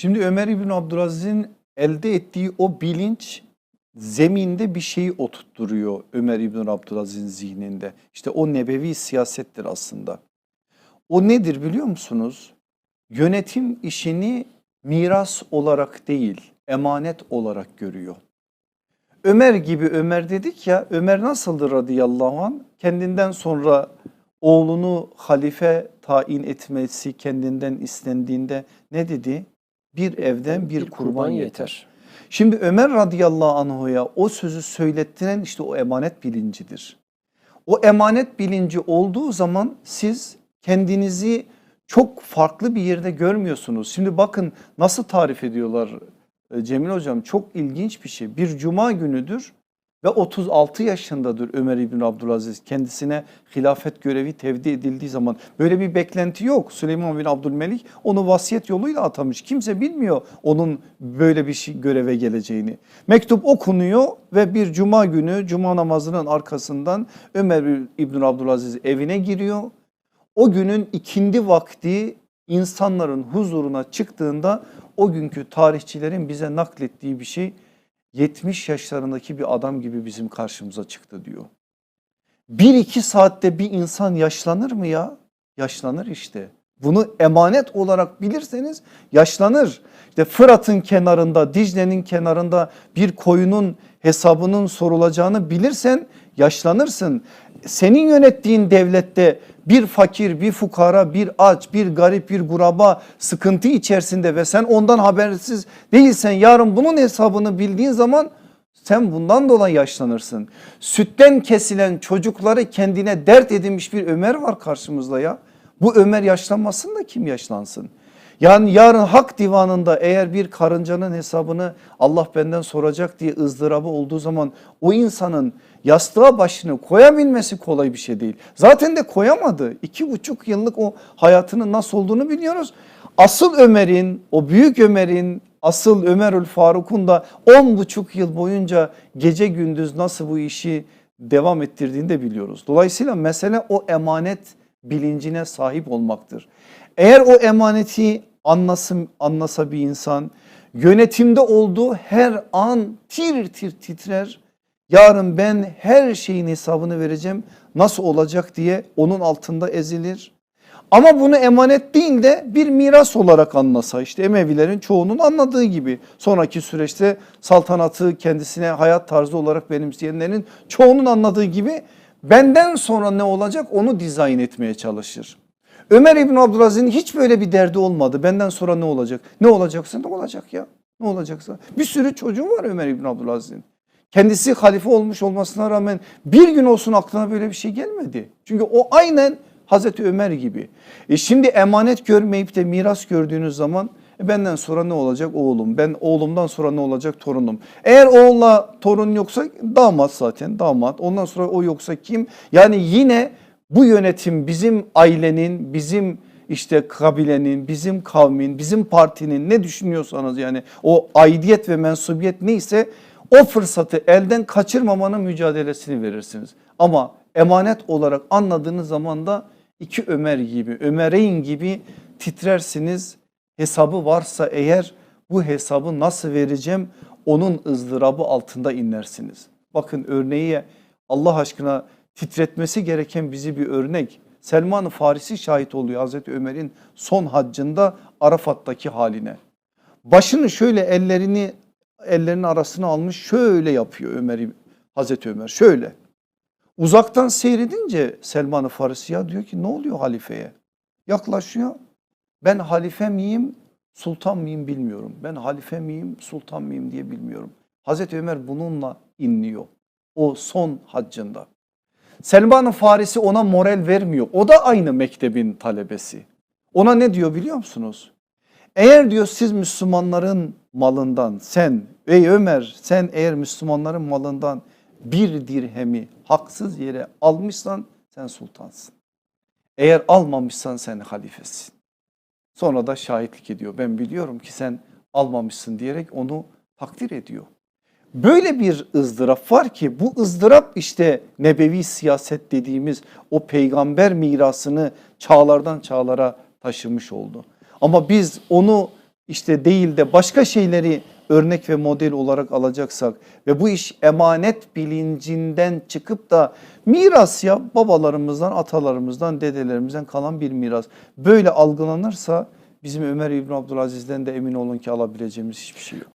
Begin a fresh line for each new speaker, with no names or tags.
Şimdi Ömer İbn Abdülaziz'in elde ettiği o bilinç zeminde bir şeyi oturtturuyor Ömer İbn Abdülaziz'in zihninde. İşte o nebevi siyasettir aslında. O nedir biliyor musunuz? Yönetim işini miras olarak değil, emanet olarak görüyor. Ömer gibi Ömer dedik ya Ömer nasıldır radıyallahu an? Kendinden sonra oğlunu halife tayin etmesi kendinden istendiğinde ne dedi? Bir evden bir, kurban, yeter. Şimdi Ömer radıyallahu anhu'ya o sözü söylettiren işte o emanet bilincidir. O emanet bilinci olduğu zaman siz kendinizi çok farklı bir yerde görmüyorsunuz. Şimdi bakın nasıl tarif ediyorlar e, Cemil hocam çok ilginç bir şey. Bir cuma günüdür ve 36 yaşındadır Ömer İbn Abdülaziz. Kendisine hilafet görevi tevdi edildiği zaman böyle bir beklenti yok. Süleyman bin Abdülmelik onu vasiyet yoluyla atamış. Kimse bilmiyor onun böyle bir şey göreve geleceğini. Mektup okunuyor ve bir cuma günü cuma namazının arkasından Ömer İbn Abdülaziz evine giriyor. O günün ikindi vakti insanların huzuruna çıktığında o günkü tarihçilerin bize naklettiği bir şey 70 yaşlarındaki bir adam gibi bizim karşımıza çıktı diyor. Bir iki saatte bir insan yaşlanır mı ya? Yaşlanır işte. Bunu emanet olarak bilirseniz yaşlanır. İşte Fırat'ın kenarında, Dicle'nin kenarında bir koyunun hesabının sorulacağını bilirsen yaşlanırsın. Senin yönettiğin devlette bir fakir, bir fukara, bir aç, bir garip, bir guraba sıkıntı içerisinde ve sen ondan habersiz değilsen yarın bunun hesabını bildiğin zaman sen bundan dolayı yaşlanırsın. Sütten kesilen çocukları kendine dert edinmiş bir Ömer var karşımızda ya. Bu Ömer yaşlanmasın da kim yaşlansın? Yani yarın hak divanında eğer bir karıncanın hesabını Allah benden soracak diye ızdırabı olduğu zaman o insanın yastığa başını koyabilmesi kolay bir şey değil. Zaten de koyamadı. İki buçuk yıllık o hayatının nasıl olduğunu biliyoruz. Asıl Ömer'in o büyük Ömer'in asıl Ömerül Faruk'un da on buçuk yıl boyunca gece gündüz nasıl bu işi devam ettirdiğini de biliyoruz. Dolayısıyla mesele o emanet bilincine sahip olmaktır. Eğer o emaneti anlasın, anlasa bir insan yönetimde olduğu her an tir tir titrer. Yarın ben her şeyin hesabını vereceğim nasıl olacak diye onun altında ezilir. Ama bunu emanet değil de bir miras olarak anlasa işte Emevilerin çoğunun anladığı gibi sonraki süreçte saltanatı kendisine hayat tarzı olarak benimseyenlerin çoğunun anladığı gibi benden sonra ne olacak onu dizayn etmeye çalışır. Ömer İbn Abdülaziz'in hiç böyle bir derdi olmadı. Benden sonra ne olacak? Ne olacaksa ne olacak ya? Ne olacaksa. Bir sürü çocuğu var Ömer İbn Abdülaziz'in. Kendisi halife olmuş olmasına rağmen bir gün olsun aklına böyle bir şey gelmedi. Çünkü o aynen Hazreti Ömer gibi. E şimdi emanet görmeyip de miras gördüğünüz zaman e benden sonra ne olacak oğlum? Ben oğlumdan sonra ne olacak torunum? Eğer oğulla torun yoksa damat zaten damat. Ondan sonra o yoksa kim? Yani yine bu yönetim bizim ailenin, bizim işte kabilenin, bizim kavmin, bizim partinin ne düşünüyorsanız yani o aidiyet ve mensubiyet neyse o fırsatı elden kaçırmamanın mücadelesini verirsiniz. Ama emanet olarak anladığınız zaman da iki Ömer gibi, Ömer'in gibi titrersiniz. Hesabı varsa eğer bu hesabı nasıl vereceğim onun ızdırabı altında inersiniz. Bakın örneği Allah aşkına titretmesi gereken bizi bir örnek. Selman Farisi şahit oluyor Hazreti Ömer'in son haccında Arafat'taki haline. Başını şöyle ellerini ellerinin arasına almış şöyle yapıyor Ömer Hazreti Ömer şöyle. Uzaktan seyredince Selman-ı Farisi ya diyor ki ne oluyor halifeye? Yaklaşıyor. Ben halife miyim, sultan mıyım bilmiyorum. Ben halife miyim, sultan mıyım diye bilmiyorum. Hazreti Ömer bununla inliyor. O son haccında. Selman-ı Farisi ona moral vermiyor. O da aynı mektebin talebesi. Ona ne diyor biliyor musunuz? Eğer diyor siz Müslümanların malından sen ey Ömer sen eğer Müslümanların malından bir dirhemi haksız yere almışsan sen sultansın. Eğer almamışsan sen halifesin. Sonra da şahitlik ediyor. Ben biliyorum ki sen almamışsın diyerek onu takdir ediyor. Böyle bir ızdırap var ki bu ızdırap işte nebevi siyaset dediğimiz o peygamber mirasını çağlardan çağlara taşımış oldu. Ama biz onu işte değil de başka şeyleri örnek ve model olarak alacaksak ve bu iş emanet bilincinden çıkıp da miras ya babalarımızdan, atalarımızdan, dedelerimizden kalan bir miras. Böyle algılanırsa bizim Ömer İbn Abdülaziz'den de emin olun ki alabileceğimiz hiçbir şey yok.